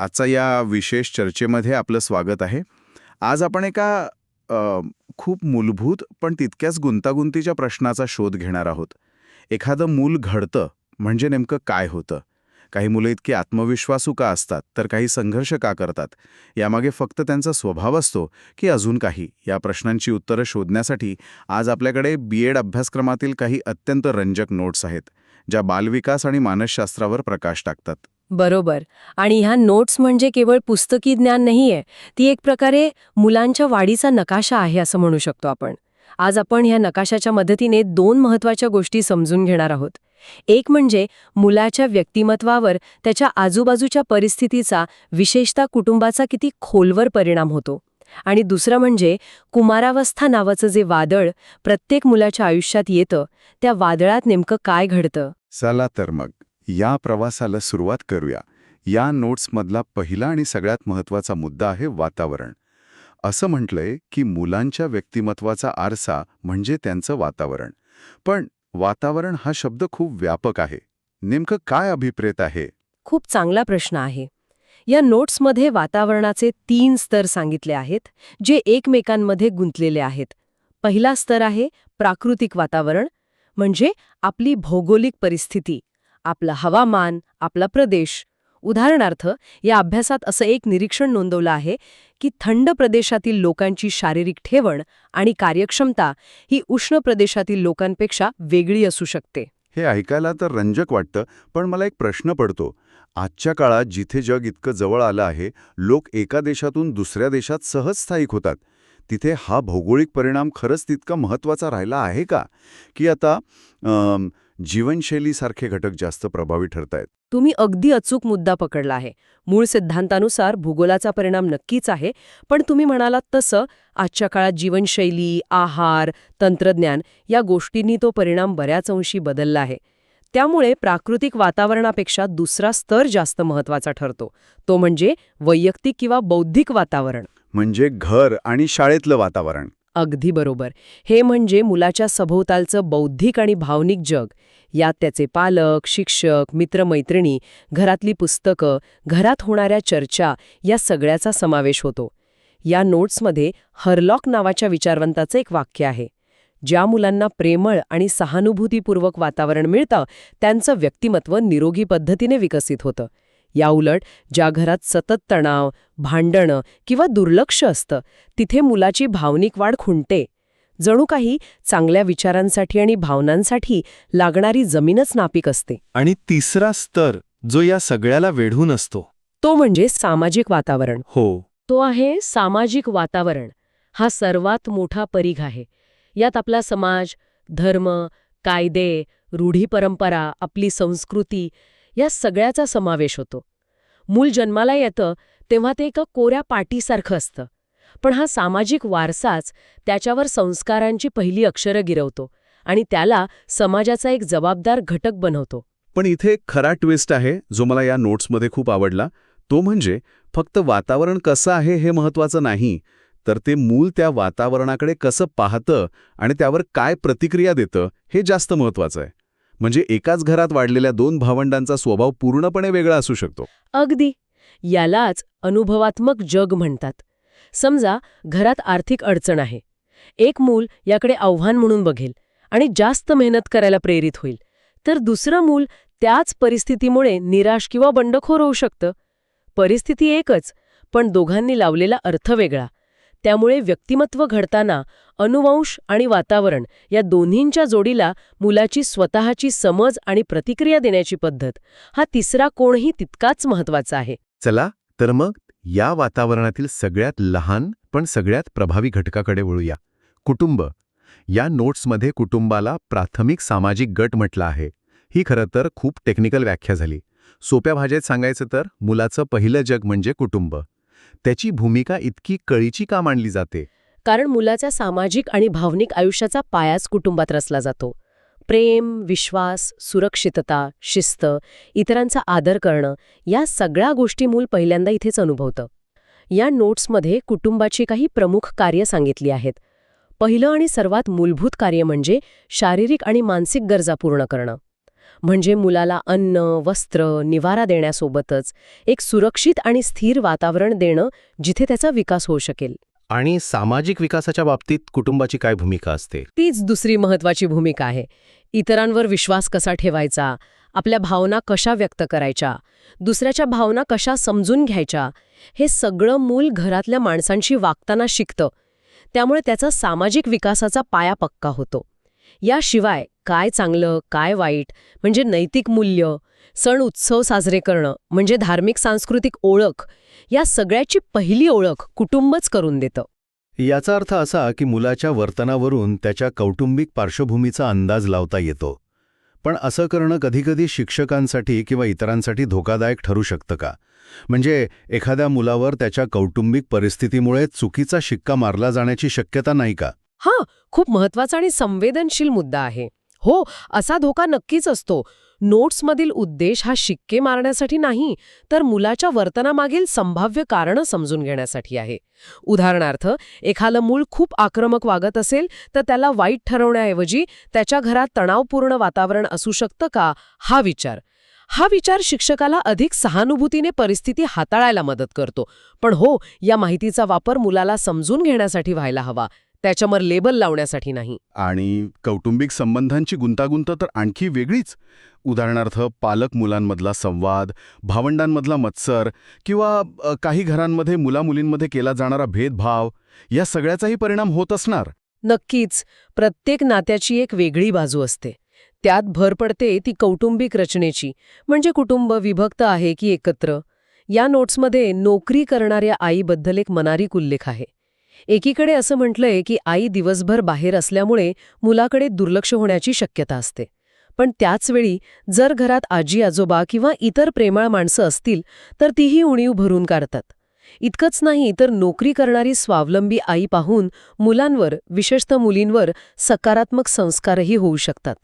आजचा या विशेष चर्चेमध्ये आपलं स्वागत आहे. आज आपण एका खूप मूलभूत पण तितक्याच गुंतागुंतीच्या प्रश्नाचा शोध घेणार आहोत. एखादं मूल घडतं म्हणजे नेमकं काय होतं? काही मुलं इतकी आत्मविश्वासू का असतात तर काही संघर्ष का करतात? यामागे फक्त त्यांचा स्वभाव असतो की अजून काही? या प्रश्नांची उत्तरं शोधण्यासाठी आज आपल्याकडे बी एड अभ्यासक्रमातील काही अत्यंत रंजक नोट्स आहेत ज्या बालविकास आणि मानसशास्त्रावर प्रकाश टाकतात. बरोबर. आणि ह्या नोट्स म्हणजे केवळ पुस्तकी ज्ञान नाहीये ती एक प्रकारे मुलांच्या वाढीचा नकाशा आहे असं म्हणू शकतो आपण. आज आपण ह्या नकाशाच्या मदतीने दोन महत्त्वाच्या गोष्टी समजून घेणार आहोत. एक म्हणजे मुलाच्या व्यक्तिमत्वावर त्याच्या आजूबाजूच्या परिस्थितीचा विशेषतः कुटुंबाचा किती खोलवर परिणाम होतो. आणि दुसरं म्हणजे कुमारावस्था नावाचं जे वादळ प्रत्येक मुलाच्या आयुष्यात येतं त्या वादळात नेमकं काय घडतं? चला तर मग. या प्रवासाला सुरुवात करूया. या नोट्समधला पहिला आणि सगळ्यात महत्त्वाचा मुद्दा आहे वातावरण. असं म्हटलंय की मुलांच्या व्यक्तिमत्वाचा आरसा म्हणजे त्यांचं वातावरण. पण वातावरण हा शब्द खूप व्यापक आहे. नेमकं काय अभिप्रेत आहे? खूप चांगला प्रश्न आहे. या नोट्समध्ये वातावरणाचे तीन स्तर सांगितले आहेत जे एकमेकांमध्ये गुंतलेले आहेत. पहिला स्तर आहे प्राकृतिक वातावरण म्हणजे आपली भौगोलिक परिस्थिती. आपलं हवामान आपला प्रदेश. उदाहरणार्थ या अभ्यासात असं एक निरीक्षण नोंदवलं आहे की थंड प्रदेशातील लोकांची शारीरिक ठेवण आणि कार्यक्षमता ही उष्ण प्रदेशातील लोकांपेक्षा वेगळी असू शकते. हे ऐकायला तर रंजक वाटतं पण मला एक प्रश्न पडतो. आजच्या काळात जिथे जग इतकं जवळ आलं आहे लोक एका देशातून दुसऱ्या देशात सहज स्थायिक होतात. तिथे हा भौगोलिक परिणाम खरंच तितका महत्त्वाचा राहिला आहे का? की आता जीवनशैलीसारखे घटक जास्त प्रभावी ठरत आहेत तुम्ही अगदी अचूक मुद्दा पकडला आहे. मूळ सिद्धांतानुसार भूगोलाचा परिणाम नक्कीच आहे पण तुम्ही म्हणालात तसं आजच्या काळात जीवनशैली आहार तंत्रज्ञान या गोष्टींनी तो परिणाम बऱ्याच अंशी बदलला आहे. त्यामुळे प्राकृतिक वातावरणापेक्षा दुसरा स्तर जास्त महत्त्वाचा ठरतो. तो म्हणजे वैयक्तिक किंवा बौद्धिक वातावरण. म्हणजे घर आणि शाळेतलं वातावरण. अगदी बरोबर. हे म्हणजे मुलाच्या सभोवतालचं बौद्धिक आणि भावनिक जग. यात त्याचे पालक शिक्षक मित्रमैत्रिणी घरातली पुस्तकं घरात होणाऱ्या चर्चा या सगळ्याचा समावेश होतो. या नोट्समध्ये हरलॉक नावाच्या विचारवंताचं एक वाक्य आहे. ज्या मुलांना प्रेमळ आणि सहानुभूतीपूर्वक वातावरण मिळतं त्यांचं व्यक्तिमत्व निरोगी पद्धतीने विकसित होतं. याउलट ज्या घरात सतत तणाव भांडणं किंवा दुर्लक्ष असतं तिथे मुलाची भावनिक वाढ खुंटते. जणू काही चांगल्या विचारांसाठी आणि भावनांसाठी लागणारी जमीनच नापीक असते. आणि तिसरा स्तर जो या सगळ्याला वेढून असतो. तो म्हणजे सामाजिक वातावरण. हो. तो आहे सामाजिक वातावरण. हा सर्वात मोठा परीघ आहे. यात आपला समाज धर्म कायदे रूढी परंपरा आपली संस्कृती या सगळ्याचा समावेश होतो. मूल जन्माला येतं तेव्हा ते एका कोऱ्या पाटीसारखं असतं. पण हा सामाजिक वारसाच त्याच्यावर संस्कारांची पहिली अक्षरं गिरवतो आणि त्याला समाजाचा एक जबाबदार घटक बनवतो. पण इथे एक खरा ट्विस्ट आहे जो मला या नोट्समध्ये खूप आवडला. तो म्हणजे फक्त वातावरण कसं आहे हे महत्त्वाचं नाही तर ते मूल त्या वातावरणाकडे कसं पाहतं आणि त्यावर काय प्रतिक्रिया देतं हे जास्त महत्वाचं आहे. म्हणजे एकाच घरात वाढलेल्या दोन भावंडांचा स्वभाव पूर्णपणे वेगळा असू शकतो. अगदी. यालाच अनुभवात्मक जग म्हणतात. समजा घरात आर्थिक अडचण आहे. एक मूल याकडे आव्हान म्हणून बघेल आणि जास्त मेहनत करायला प्रेरित होईल. तर दुसरं मूल त्याच परिस्थितीमुळे निराश किंवा बंडखोर होऊ शकतं. परिस्थिती एकच पण दोघांनी लावलेला अर्थ वेगळा. त्यामुळे व्यक्तिमत्व घडताना अनुवंश आणि वातावरण या दोन्हींच्या जोडीला मुलाची स्वतःची समज आणि प्रतिक्रिया देण्याची पद्धत हा तिसरा कोणही तितकाच महत्त्वाचा आहे. चला तर मग या वातावरणातील सगळ्यात लहान पण सगळ्यात प्रभावी घटकाकडे वळूया. कुटुंब. या नोट्समध्ये कुटुंबाला प्राथमिक सामाजिक गट म्हटलं आहे. ही खरं तर खूप टेक्निकल व्याख्या झाली. सोप्या भाषेत सांगायचं तर मुलाचं पहिलं जग म्हणजे कुटुंब. त्याची भूमिका इतकी कळीची का मांडली जाते? कारण मुलाच्या सामाजिक आणि भावनिक आयुष्याचा पायाच कुटुंबात रचला जातो. प्रेम विश्वास सुरक्षितता शिस्त इतरांचा आदर करणं या सगळ्या गोष्टी मूल पहिल्यांदा इथेच अनुभवतं. या नोट्समध्ये कुटुंबाची काही प्रमुख कार्य सांगितली आहेत. पहिलं आणि सर्वात मूलभूत कार्य म्हणजे शारीरिक आणि मानसिक गरजा पूर्ण करणं. म्हणजे मुलाला अन्न वस्त्र निवारा देण्यासोबतच एक सुरक्षित आणि स्थिर वातावरण देणं जिथे त्याचा विकास होऊ शकेल. आणि सामाजिक विकासाच्या बाबतीत कुटुंबाची काय भूमिका असते? तीच दुसरी महत्वाची भूमिका आहे. इतरांवर विश्वास कसा ठेवायचा? आपल्या भावना कशा व्यक्त करायच्या? दुसऱ्याच्या भावना कशा समजून घ्यायच्या? हे सगळं मूल घरातल्या माणसांशी वागताना शिकतं. त्यामुळे त्याचा सामाजिक विकासाचा पाया पक्का होतो. याशिवाय काय चांगलं काय वाईट म्हणजे नैतिक मूल्य सण उत्सव साजरे करणं म्हणजे धार्मिक सांस्कृतिक ओळख या सगळ्याची पहिली ओळख कुटुंबच करून देतं. याचा अर्थ असा की मुलाच्या वर्तनावरून त्याच्या कौटुंबिक पार्श्वभूमीचा अंदाज लावता येतो. पण असं करणं कधीकधी शिक्षकांसाठी किंवा इतरांसाठी धोकादायक ठरू शकतं का? म्हणजे एखाद्या मुलावर त्याच्या कौटुंबिक परिस्थितीमुळे चुकीचा शिक्का मारला जाण्याची शक्यता नाही का? हा खूप महत्त्वाचा आणि संवेदनशील मुद्दा आहे. हो असा धोका नक्कीच असतो. नोट्समधील उद्देश हा शिक्के मारण्यासाठी नाही तर मुलाच्या वर्तनामागील संभाव्य कारणं समजून घेण्यासाठी आहे. उदाहरणार्थ एखादं मूल खूप आक्रमक वागत असेल तर त्याला वाईट ठरवण्याऐवजी त्याच्या घरात तणावपूर्ण वातावरण असू शकतं का? हा विचार. हा विचार शिक्षकाला अधिक सहानुभूतीने परिस्थिती हाताळायला मदत करतो. पण हो या माहितीचा वापर मुलाला समजून घेण्यासाठी व्हायला हवा. त्याच्यावर लेबल लावण्यासाठी नाही. आणि कौटुंबिक संबंधांची गुंतागुंत तर आणखी वेगळीच. उदाहरणार्थ पालक मुलांमधला संवाद भावंडांमधला मत्सर किंवा काही घरांमध्ये मुलामुलींमध्ये केला जाणारा भेदभाव या सगळ्याचाही परिणाम होत असणार. नक्कीच. प्रत्येक नात्याची एक वेगळी बाजू असते. त्यात भर पडते ती कौटुंबिक रचनेची. म्हणजे कुटुंब विभक्त आहे की एकत्र? या नोट्समध्ये नोकरी करणाऱ्या आईबद्दल एक मनारीक उल्लेख आहे. एकीकडे असं म्हटलंय की आई दिवसभर बाहेर असल्यामुळे मुलाकडे दुर्लक्ष होण्याची शक्यता असते. पण त्याचवेळी जर घरात आजी आजोबा किंवा इतर प्रेमळ माणसं असतील तर तीही उणीव भरून काढतात. इतकंच नाही तर नोकरी करणारी स्वावलंबी आई पाहून मुलांवर विशेषतः मुलींवर सकारात्मक संस्कारही होऊ शकतात.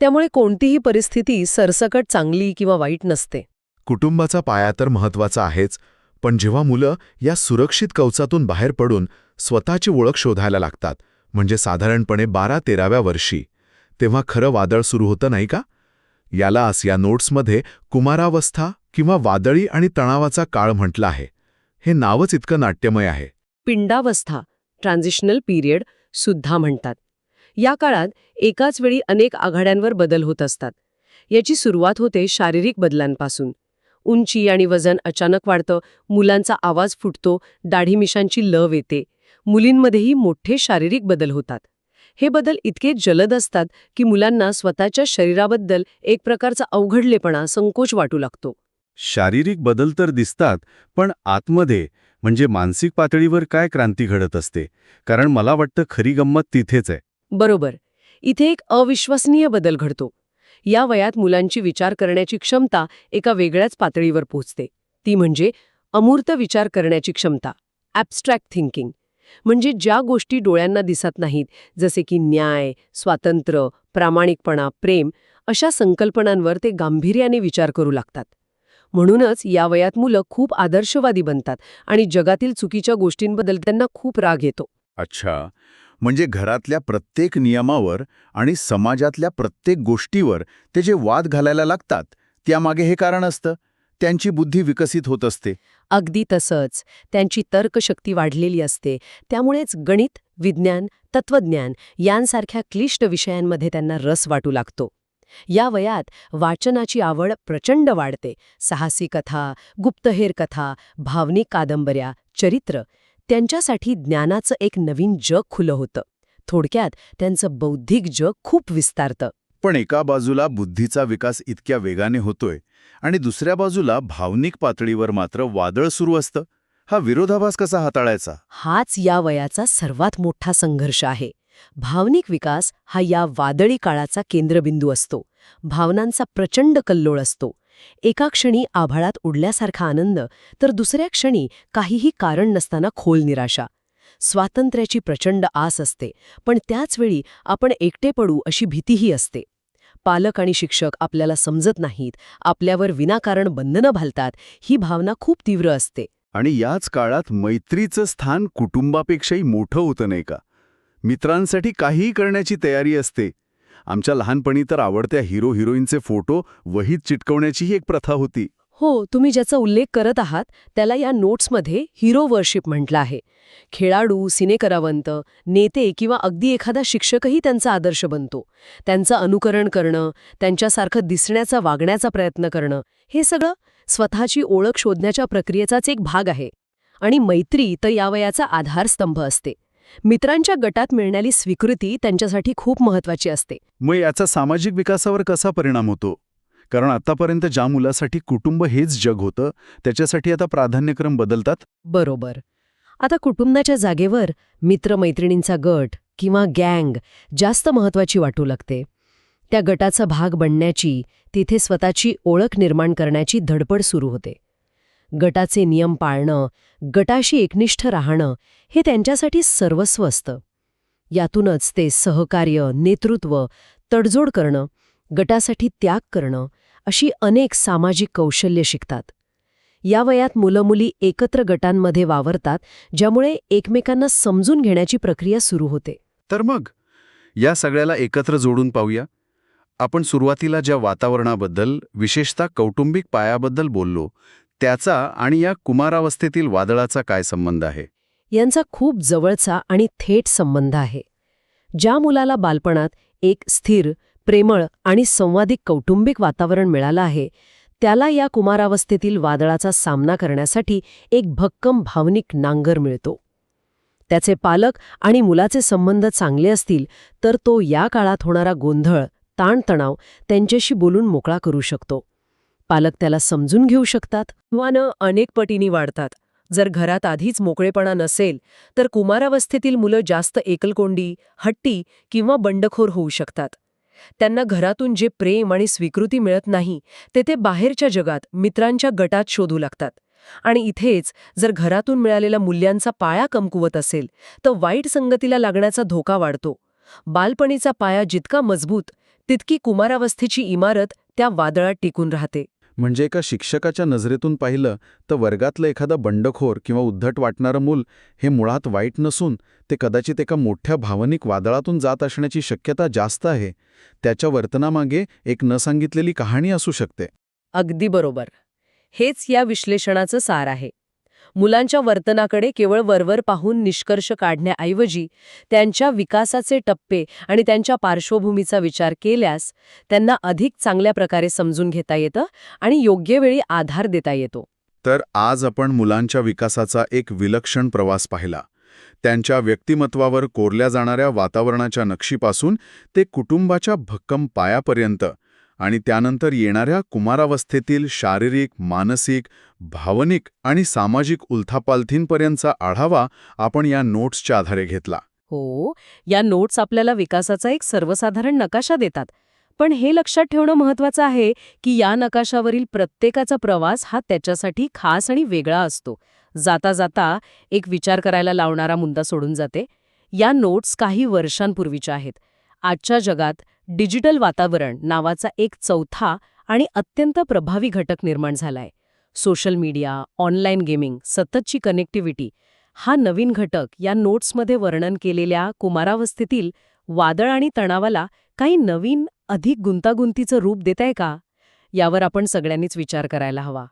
त्यामुळे कोणतीही परिस्थिती सरसकट चांगली किंवा वाईट नसते. कुटुंबाचा पाया तर महत्त्वाचा आहेच पण जेव्हा मुलं या सुरक्षित कवचातून बाहेर पडून स्वतःची ओळख शोधायला लागतात म्हणजे साधारणपणे बारा तेराव्या वर्षी तेव्हा खरं वादळ सुरू होतं नाही का? यालाच या नोट्समध्ये कुमारावस्था किंवा वादळी आणि तणावाचा काळ म्हटलं आहे. हे नावच इतकं नाट्यमय आहे. पिंडावस्था ट्रान्झिशनल पिरियड सुद्धा म्हणतात. या काळात एकाच वेळी अनेक आघाड्यांवर बदल होत असतात. याची सुरुवात होते शारीरिक बदलांपासून. उंची आणि वजन अचानक वाढतं मुलांचा आवाज फुटतो दाढीमिशांची लव येते. मुलींमध्येही मोठे शारीरिक बदल होतात. हे बदल इतके जलद असतात की मुलांना स्वतःच्या शरीराबद्दल एक प्रकारचा अवघडलेपणा संकोच वाटू लागतो. शारीरिक बदल तर दिसतात पण आतमध्ये म्हणजे मानसिक पातळीवर काय क्रांती घडत असते? कारण मला वाटतं खरी गंमत तिथेच आहे. बरोबर. इथे एक अविश्वसनीय बदल घडतो. या वयात मुलांची विचार करण्याची क्षमता एका वेगळ्याच पातळीवर पोहोचते ती म्हणजे अमूर्त विचार करण्याची क्षमता ॲबस्ट्रॅक्ट थिंकिंग म्हणजे ज्या गोष्टी डोळ्यांना दिसत नाहीत जसे की न्याय स्वातंत्र्य प्रामाणिकपणा प्रेम अशा संकल्पनांवर ते गांभीर्याने विचार करू लागतात. म्हणूनच या वयात मुलं खूप आदर्शवादी बनतात आणि जगातील चुकीच्या गोष्टींबद्दल त्यांना खूप राग येतो. अच्छा. म्हणजे घरातल्या प्रत्येक नियमावर आणि समाजातल्या प्रत्येक गोष्टीवर ते जे वाद घालायला लागतात त्यामागे हे कारण असतं? त्यांची बुद्धी विकसित होत असते. अगदी तसंच. त्यांची तर्कशक्ती वाढलेली असते. त्यामुळेच गणित विज्ञान तत्वज्ञान यांसारख्या क्लिष्ट विषयांमध्ये त्यांना रस वाटू लागतो. या वयात वाचनाची आवड प्रचंड वाढते. साहसी कथा गुप्तहेर कथा भावनिक कादंबऱ्या चरित्र त्यांच्यासाठी ज्ञानाचं एक नवीन जग खुलं होतं. थोडक्यात त्यांचं बौद्धिक जग खूप विस्तारतं. पण एका बाजूला बुद्धीचा विकास इतक्या वेगाने होतोय आणि दुसऱ्या बाजूला भावनिक पातळीवर मात्र वादळ सुरू असतं हा विरोधाभास कसा हाताळायचा? हाच या वयाचा सर्वात मोठा संघर्ष आहे. भावनिक विकास हा या वादळी काळाचा केंद्रबिंदू असतो. भावनांचा प्रचंड कल्लोळ असतो. एका क्षणी आभाळात उडल्यासारखा आनंद तर दुसऱ्या क्षणी काहीही कारण नसताना खोल निराशा. स्वातंत्र्याची प्रचंड आस असते पण त्याचवेळी आपण एकटे पडू अशी भीतीही असते. पालक आणि शिक्षक आपल्याला समजत नाहीत आपल्यावर विनाकारण बंधनं घालतात ही भावना खूप तीव्र असते. आणि याच काळात मैत्रीचं स्थान कुटुंबापेक्षाही मोठं होतं नाही का? मित्रांसाठी काहीही करण्याची तयारी असते आमच्या लहानपणी तर आवडत्या हिरो हिरोईनचे फोटो वहीत चिटकवण्याचीही एक प्रथा होती. हो तुम्ही ज्याचा उल्लेख करत आहात त्याला या नोट्समध्ये हिरो वर्शिप म्हटलं आहे. खेळाडू सिनेकरावंत नेते किंवा अगदी एखादा शिक्षकही त्यांचा आदर्श बनतो. त्यांचं अनुकरण करणं त्यांच्यासारखं दिसण्याचा वागण्याचा प्रयत्न करणं हे सगळं स्वतःची ओळख शोधण्याच्या प्रक्रियेचाच एक भाग आहे. आणि मैत्री तर या वयाचा आधारस्तंभ असते. मित्रांच्या गटात मिळणारी स्वीकृती त्यांच्यासाठी खूप महत्वाची असते. मग याचा सामाजिक विकासावर कसा परिणाम होतो? कारण आतापर्यंत ज्या मुलासाठी कुटुंब हेच जग होतं त्याच्यासाठी आता प्राधान्यक्रम बदलतात? बरोबर. आता कुटुंबाच्या जागेवर मित्रमैत्रिणींचा गट किंवा गँग जास्त महत्वाची वाटू लागते. त्या गटाचा भाग बनण्याची तिथे स्वतःची ओळख निर्माण करण्याची धडपड सुरू होते. गटाचे नियम पाळणं गटाशी एकनिष्ठ राहणं हे त्यांच्यासाठी सर्वस्व असतं. यातूनच ते सहकार्य नेतृत्व तडजोड करणं गटासाठी त्याग करणं अशी अनेक सामाजिक कौशल्य शिकतात. या वयात मुलं-मुली एकत्र गटांमध्ये वावरतात ज्यामुळे एकमेकांना समजून घेण्याची प्रक्रिया सुरू होते. तर मग या सगळ्याला एकत्र जोडून पाहूया. आपण सुरुवातीला ज्या वातावरणाबद्दल विशेषतः कौटुंबिक पायाबद्दल बोललो त्याचा आणि या कुमारावस्थेतील वादळाचा काय संबंध आहे? यांचा खूप जवळचा आणि थेट संबंध आहे ज्या मुलाला बालपणात एक स्थिर प्रेमळ आणि संवादिक कौटुंबिक वातावरण मिळालं आहे त्याला या कुमारावस्थेतील वादळाचा सामना करण्यासाठी एक भक्कम भावनिक नांगर मिळतो. त्याचे पालक आणि मुलाचे संबंध चांगले असतील तर तो या काळात होणारा गोंधळ ताणतणाव त्यांच्याशी बोलून मोकळा करू शकतो. पालक त्याला समजून घेऊ शकतात वानं अनेक पटींनी वाढतात. जर घरात आधीच मोकळेपणा नसेल तर कुमारावस्थेतील मुलं जास्त एकलकोंडी हट्टी किंवा बंडखोर होऊ शकतात. त्यांना घरातून जे प्रेम आणि स्वीकृती मिळत नाही ते ते बाहेरच्या जगात मित्रांच्या गटात शोधू लागतात. आणि इथेच जर घरातून मिळालेल्या मूल्यांचा पाया कमकुवत असेल तर वाईट संगतीला लागण्याचा धोका वाढतो. बालपणीचा पाया जितका मजबूत तितकी कुमारावस्थेची इमारत त्या वादळात टिकून राहते. म्हणजे एका शिक्षकाच्या नजरेतून पाहिलं तर वर्गातलं एखादं बंडखोर किंवा उद्धट वाटणारं मूल हे मुळात वाईट नसून ते कदाचित एका मोठ्या भावनिक वादळातून जात असण्याची शक्यता जास्त आहे. त्याच्या वर्तनामागे एक न सांगितलेली कहाणी असू शकते. अगदी बरोबर. हेच या विश्लेषणाचं सार आहे. मुलांच्या वर्तनाकडे केवळ वरवर पाहून निष्कर्ष काढण्याऐवजी त्यांच्या विकासाचे टप्पे आणि त्यांच्या पार्श्वभूमीचा विचार केल्यास त्यांना अधिक चांगल्या प्रकारे समजून घेता येतं आणि योग्य वेळी आधार देता येतो. तर आज आपण मुलांच्या विकासाचा एक विलक्षण प्रवास पाहिला. त्यांच्या व्यक्तिमत्वावर कोरल्या जाणाऱ्या वातावरणाच्या नक्षीपासून ते कुटुंबाच्या भक्कम पायापर्यंत आणि त्यानंतर येणाऱ्या कुमारावस्थेतील शारीरिक मानसिक भावनिक आणि सामाजिक उलथापालथींपर्यंतचा आढावा आपण या नोट्सच्या आधारे घेतला. हो या नोट्स आपल्याला विकासाचा एक सर्वसाधारण नकाशा देतात. पण हे लक्षात ठेवणं महत्वाचं आहे की या नकाशावरील प्रत्येकाचा प्रवास हा त्याच्यासाठी खास आणि वेगळा असतो. जाता जाता एक विचार करायला लावणारा मुद्दा सोडून जाते. या नोट्स काही वर्षांपूर्वीच्या आहेत. आजच्या जगात डिजिटल वातावरण नावाचा एक चौथा आणि अत्यंत प्रभावी घटक निर्माण झालाय. सोशल मीडिया ऑनलाईन गेमिंग सततची कनेक्टिव्हिटी हा नवीन घटक या नोट्समध्ये वर्णन केलेल्या कुमारावस्थेतील वादळ आणि तणावाला काही नवीन अधिक गुंतागुंतीचं रूप देत आहे का? यावर आपण सगळ्यांनीच विचार करायला हवा.